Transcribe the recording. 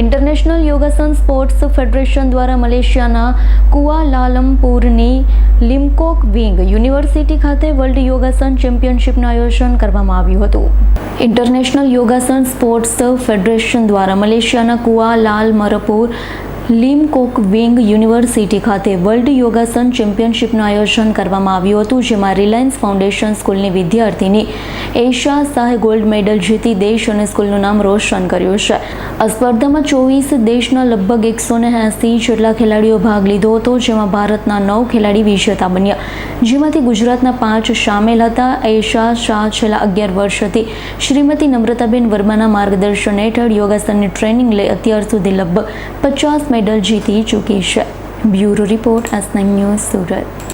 International યોગાસન sports federation દ્વારા મલેશિયાના કુઆલાલમપુરની લિમકોક વિંગ યુનિવર્સિટી ખાતે વર્લ્ડ યોગાસન ચેમ્પિયનશિપનું આયોજન કરવામાં આવ્યું હતું. ઇન્ટરનેશનલ યોગાસન સ્પોર્ટ્સ ફેડરેશન દ્વારા મલેશિયાના Kuala Lumpur Limkok Wing University ખાતે વર્લ્ડ યોગાસન ચેમ્પિયનશિપનું આયોજન કરવામાં આવ્યું હતું, જેમાં રિલાયન્સ ફાઉન્ડેશન સ્કૂલની વિદ્યાર્થીની એશા શાહે ગોલ્ડ મેડલ જીતી દેશ અને સ્કૂલનું નામ રોશન કર્યું છે. આ સ્પર્ધામાં ચોવીસ દેશના લગભગ એકસો ને એંસી જેટલા ખેલાડીઓ ભાગ લીધો હતો, જેમાં ભારતના નવ ખેલાડી વિજેતા બન્યા. જેમાંથી ગુજરાતના પાંચ સામેલ હતા. એશા શાહ છેલ્લા અગિયાર વર્ષથી શ્રીમતી નમ્રતાબેન વર્માના માર્ગદર્શન હેઠળ યોગાસનની ટ્રેનિંગ લઈ અત્યાર સુધી લગભગ પચાસ મેડલ જીતી ચૂકી છે. Bureau report S news Surat.